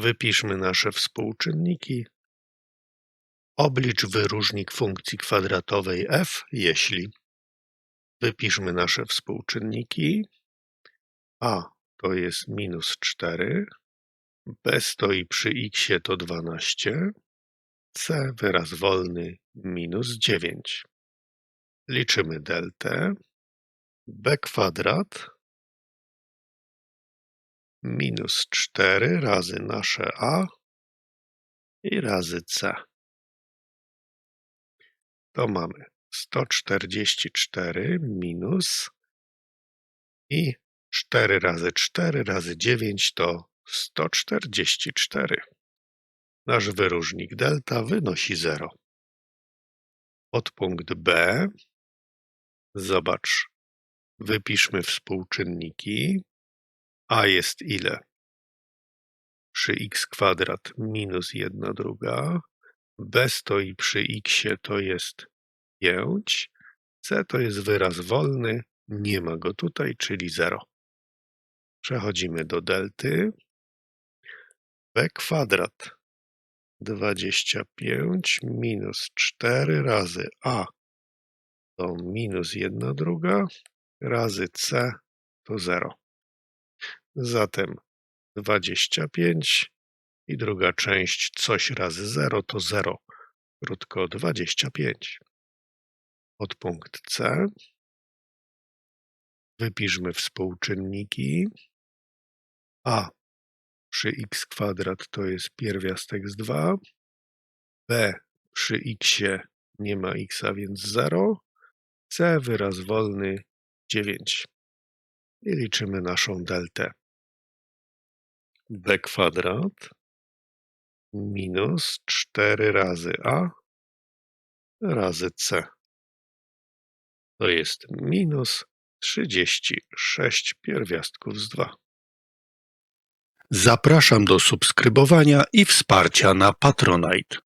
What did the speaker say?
Wypiszmy nasze współczynniki. Oblicz wyróżnik funkcji kwadratowej f, jeśli wypiszmy nasze współczynniki. a to jest minus 4, b stoi przy x to 12, c wyraz wolny minus 9. Liczymy deltę. b kwadrat minus 4 razy nasze a i razy c. To mamy 144 minus i 4 razy 4 razy 9 to 144. Nasz wyróżnik delta wynosi 0. Podpunkt B. Zobacz. Wypiszmy współczynniki. A jest ile? Przy x kwadrat minus 1 druga. B stoi przy x to jest 5. C to jest wyraz wolny. Nie ma go tutaj, czyli 0. Przechodzimy do delty. B kwadrat 25 minus 4 razy A to minus 1 druga razy C to 0. Zatem 25 i druga część coś razy 0 to 0. Krótko 25. Podpunkt C. Wypiszmy współczynniki. A przy x kwadrat to jest pierwiastek z 2. B przy x nie ma x, a więc 0. C wyraz wolny 9. I liczymy naszą deltę. B kwadrat minus 4 razy A razy C. To jest minus 36 pierwiastków z 2. Zapraszam do subskrybowania i wsparcia na Patronite.